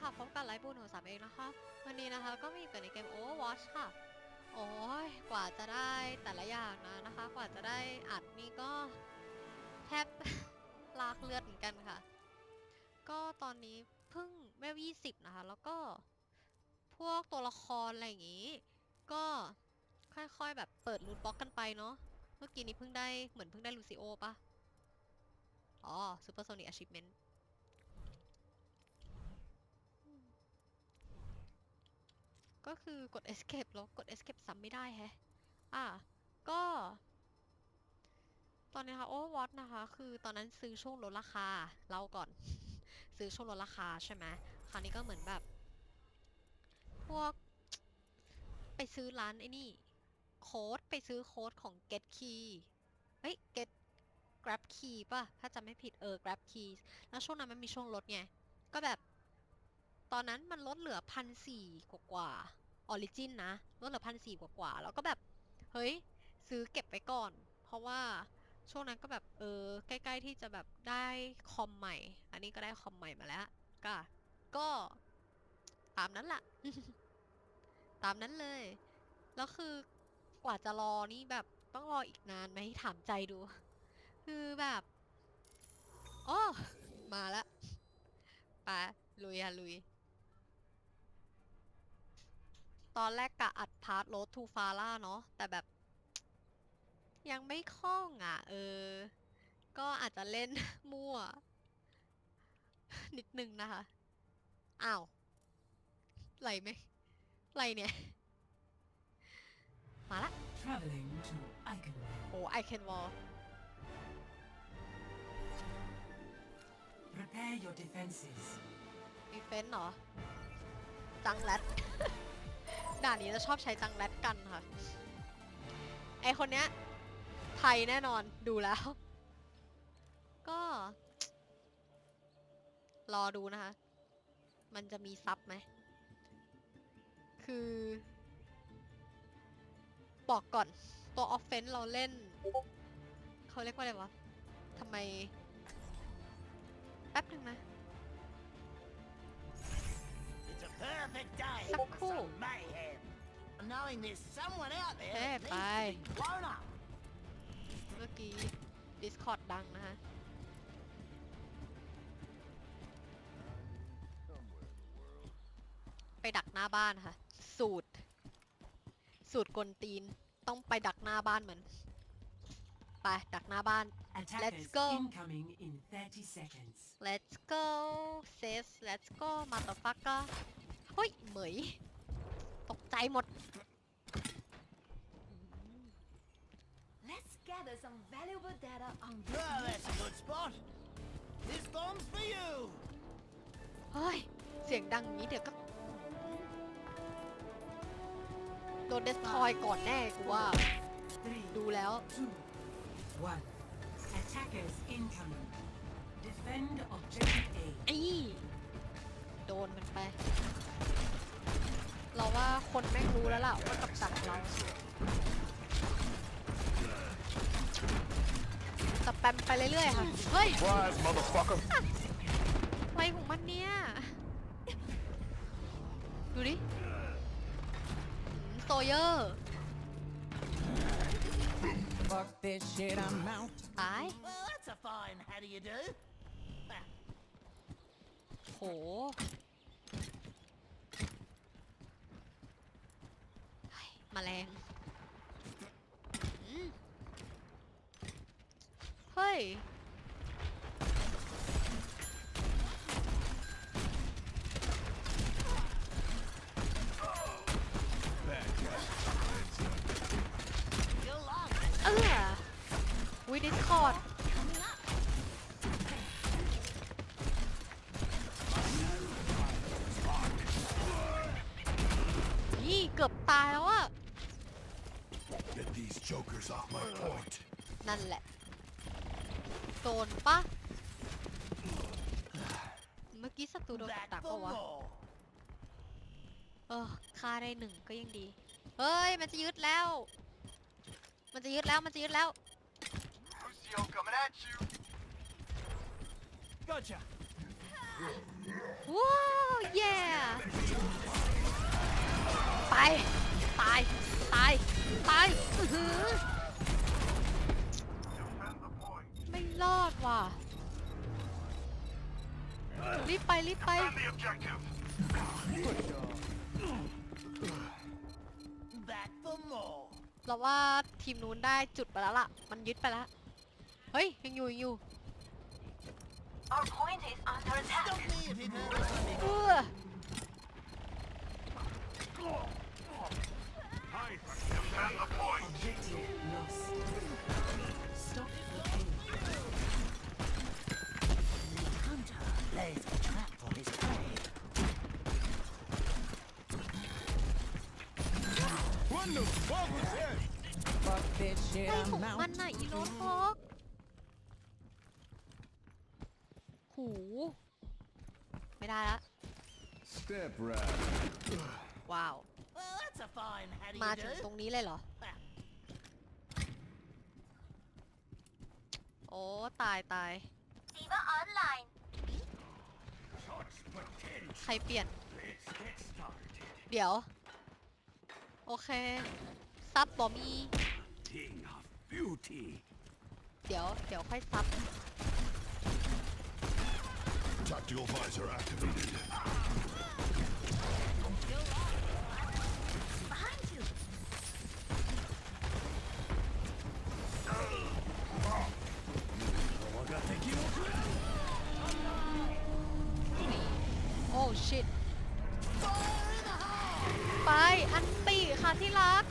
ค่ะพบกับไลฟ์บูนของสามเองนะคะ วันนี้นะคะก็มีอยู่กันในเกม Overwatch ค่ะ โอ้ยกว่าจะได้แต่ละอย่างนะนะคะ กว่าจะได้อัดนี่ก็แทบลากเลือดเหมือนกันค่ะ ก็ตอนนี้เพิ่งเวลยี่สิบนะคะ แล้วก็พวกตัวละครอะไรอย่างงี้ ก็ค่อยๆแบบเปิดรูทบล็อกกันไปเนาะเมื่อกี้นี้เพิ่งได้เหมือนเพิ่งได้ลูซิโอปะอ๋อ Super Sonic Achievement ก็็คือกด escape แล้วกด escape ซ้ำไม่ได้แฮะ อะ ก็ ตอนนี้นะคะ Overwatch นะคะ คือตอนนั้นซื้อช่วงลดราคาเล่าก่อน ซื้อช่วงลดราคาใช่ไหมคราวนี้ก็เหมือนแบบ พวก ไปซื้อร้านไอ้นี่ โค้ดไปซื้อโค้ดของ Get Key เฮ้ย Get Grab Key ป่ะ ถ้าจำไม่ผิดเออ Grab Key แล้วช่วงนั้นมันมีช่วงลดไง ก็แบบ ตอนนั้นมันลดเหลือพันสี่กว่ากว่าออริจินนะลดเหลือพันสี่กว่ากว่าแล้วก็แบบ เฮ้ย ซื้อเก็บไว้ก่อน เพราะว่าช่วงนั้นก็แบบเออใกล้ๆที่จะแบบได้คอมใหม่ อันนี้ก็ได้คอมใหม่มาแล้วก็ก็ตามนั้นล่ะ ตามนั้นเลย แล้วคือกว่าจะรอนี่แบบต้องรออีกนานไหมถามใจดู คือแบบโอ้มาแล้วไปลุยอะลุย ตอนแรกกะอัดพาร์ทโรดทูฟาร่าเนาะแต่แบบ ยังไม่คล่องอะ เออ ก็อาจจะเล่น มั่ว นิดนึงนะคะ อ้าวไหลไหมไหลเนี่ย มาละ Traveling to Iconwell. โอ้ไอเคนวอล Prepare your defenses. มีเฟนเหรอ จังแรด ด่านนี้จะชอบใช้จังแรดกันค่ะ ไอคนเนี้ย ไทยแน่นอนดูแล้ว ก็ รอดูนะคะ มันจะมีซับไหม คือ บอกก่อน ตัวออฟเฟนเราเล่น เขาเรียกว่าอะไรวะทำไม แป๊บหนึ่งนะ It's a perfect day So for cool. some mayhem. Knowing there's someone out there Hey, that needs bye. to be blown up. เมื่อกี้ Discord ดังนะคะไปดักหน้าบ้านค่ะ สูตร สูตรกลตีน ต้องไปดักหน้าบ้านเหมือนไปดักหน้าบ้าน Attackers go. incoming in 30 seconds. let's go sis let's go motherfucker เฮ้ยเหมย ตกใจหมด Let's gather some valuable data on Oh, this that's a good spot. This bomb's for you. เฮ้ย เสียงดังอย่างนี้เดี๋ยวก็โดนเดสทอยก่อนแน่กูว่า Three, ดูแล้ว two, one. Attackers incoming. Defend objective A. ไอ้โดนมันไป เราว่าคนแม่งรู้แล้วล่ะว่ากับดักเราสแปมไปเรื่อยๆค่ะ เฮ้ย Surprise, motherfucker. อะไรของมันเนี่ย ดูดิโซเยอร์ Fuck this shit, I'm out. ตาย Well, that's a fine how do you do. Ah, โห เฮ้ยแมาแรงอืมเฮ้ย นั่นแหละ โดนปะเมื่อกี้ศัตรูโดนกับ that ดัก for ปะวะ more. เออฆ่าได้หนึ่งก็ยังดี เฮ้ย มันจะยึดแล้ว มันจะยึดแล้ว มันจะยึดแล้ว Lucio coming at you. Gotcha. ว้าวเย่ไปตาย ตาย ตายอื้อหือไม่รอด ว่ะ รีบไป รีบไป the objective. Back for more. เราว่าทีมนู้นได้จุดไปแล้วล่ะ มันยึดไปแล้ว เฮ้ย ยังอยู่ยังอยู่ Our point is ไรของ I'm มัน out. น่ะอีโรสฮอกหู ไม่ได้ละ Step right. ว้าว Well, that's a fine how do มา you ถึงตร do? งนี้เลยเหรอ โอ้ ตายตาย Diva online. ใครเปลี่ยน เดี๋ยว โอเค ซับบอมีเดี๋ยว เดี๋ยวค่อยซับ Tactical visor activated. ชิตไปอันติค่ะที่รัก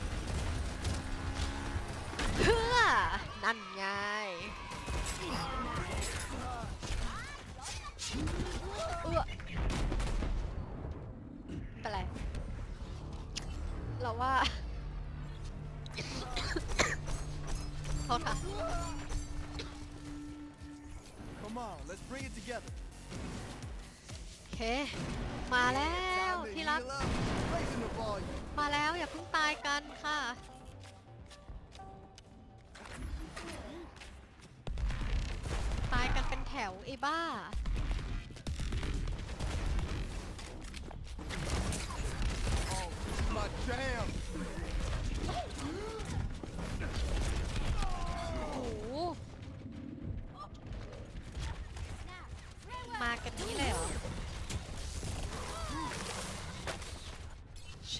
เพื่อ นั่นไงเออเป็นไร เราว่าโทษค่ะ Come on, let's bring it together. เค มาแล้วที่รัก มาแล้วอย่าเพิ่งตายกันค่ะ ตายกันเป็นแถวไอ้บ้า ใช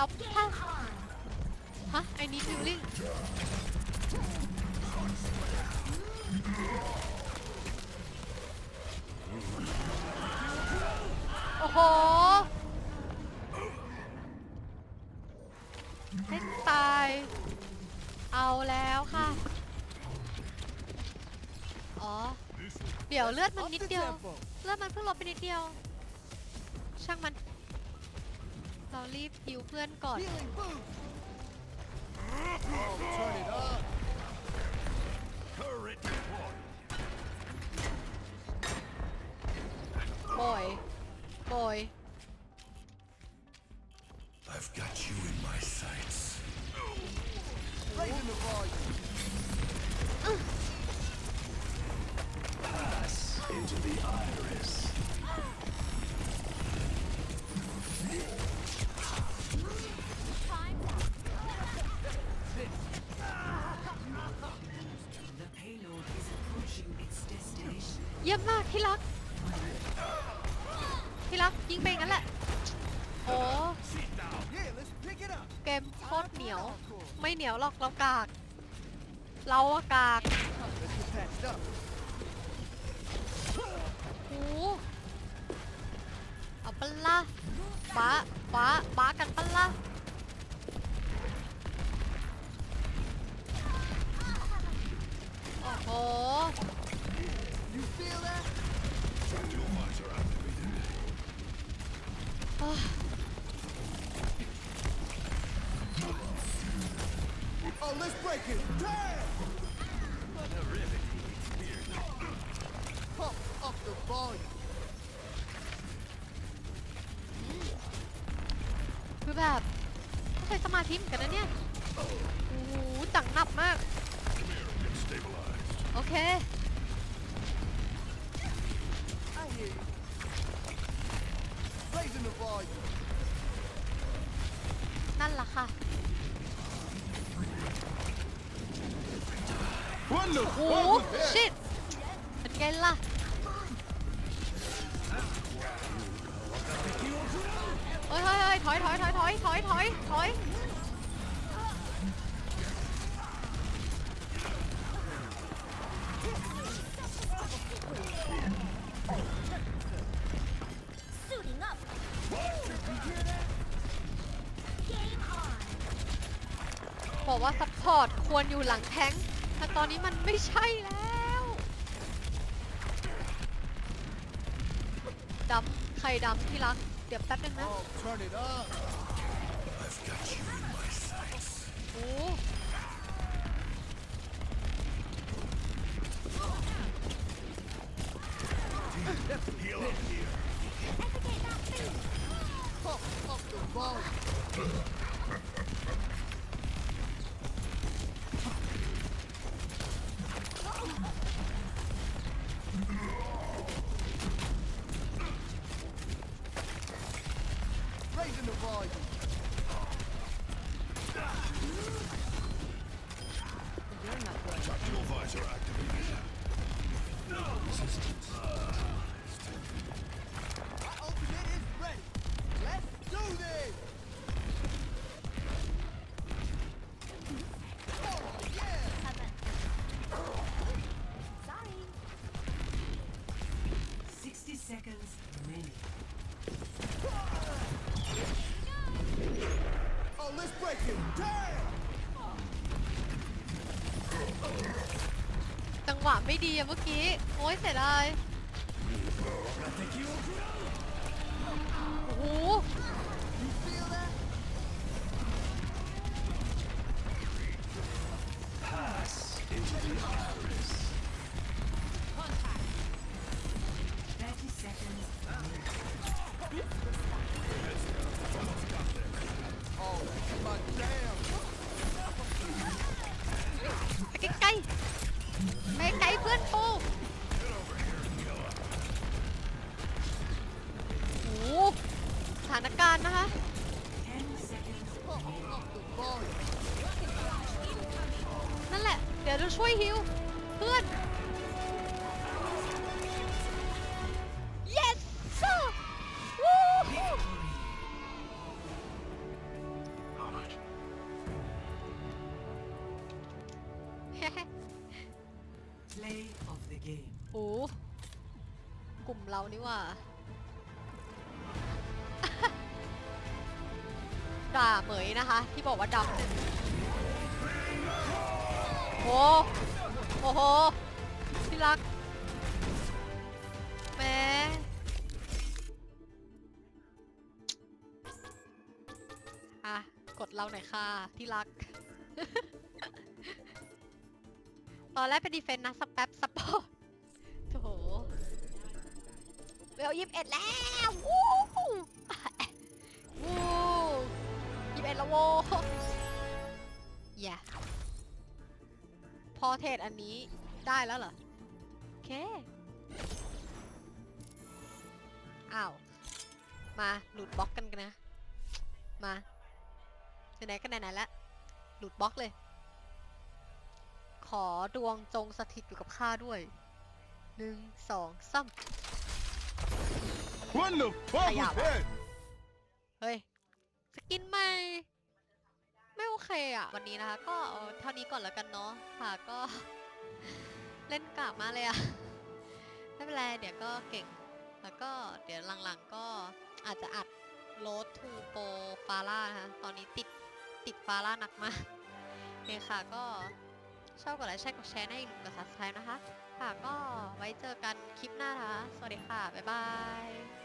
เราถ้าฮะ I need healing โอ้โห ให้ตาย เอาแล้วค่ะ อ๋อ เดี๋ยวเลือดมันนิดเดียว เลือดมันเพิ่งลดไปนิดเดียว ช่างมัน รารีบฮิวเพื่อนก่อน Healing boost. Oh, turn it up. เยี่ยมมากที่รัก ที่รักยิงไปงั้นแหละ โอ้เกมโคตรเหนียว ไม่เหนียวหรอกเรากาก เราอะกาก Let's get patched up. โอ้เอาปะละบ้าบ้าบ้ากันปะละ let's break it. Damn! Pump up the volume. คือแบบต้องใช้สมาธิเหมือนกันนะเนี่ย โอ้โหจังหนับมาก Get stabilized. โอเค I hear you. Raising the volume. นั่นล่ะค่ะ What the โอ้ชิตเป็นไงล่ะเฮ้ยเฮ้ยเฮ้ยถอยถอยถอยถอยถอยถอยถอยบอกว่าซัพพอร์ตควรอยู่หลังแท้ง แต่ตอนนี้มันไม่ใช่แล้วดำใครดำที่รัก เดี๋ยวแป๊บนึงนะ Tactical visor activated. Resistance. จังหวะไม่ดีอะเมื่อกี้ โอ้ยเสียดายโอ้โห โอ้กลุ่มเรานี่ว่า ด่าเหมยนะคะ ที่บอกว่าดำเนี่ยโอ้โอ้โหที่รักแม่อะกดเราหน่อยค่ะ ที่รัก ตอนแรกเป็นดีเฟนต์นะสแป๊บซัพพอร์ วลยี่สิบเอ็ดแล้ววู้วู้ยี่สิบเอ็ดแล้วโว้อย่าพอเทรดอันนี้ได้แล้วเหรอ โอเค อ้าว มาหลุดบล็อกกันกันนะ มาไหนๆก็ไหนๆแล้วหลุดบล็อกเลย ขอดวงจงสถิตอยู่กับข้าด้วยหนึ่งสองสาม What the fuck was that? เฮ้ย สกินใหม่ ไม่โอเคอะ วันนี้นะคะ ก็เอาเท่านี้ก่อนแล้วกันเนาะ ค่ะก็ เล่นกากมากเลยอะ ไม่เป็นไร เดี๋ยวก็เก่ง แล้วก็เดี๋ยวหลังๆก็อาจจะอัดโรดทูโปรฟาร่านะคะตอนนี้ติดติดฟาร่าหนักมากโอเคค่ะก็ชอบกดไลค์แชร์กดแชร์ให้อย่าลืมกด subscribe นะคะ ค่ะก็ไว้เจอกันคลิปหน้านะคะ สวัสดีค่ะ บ๊ายบาย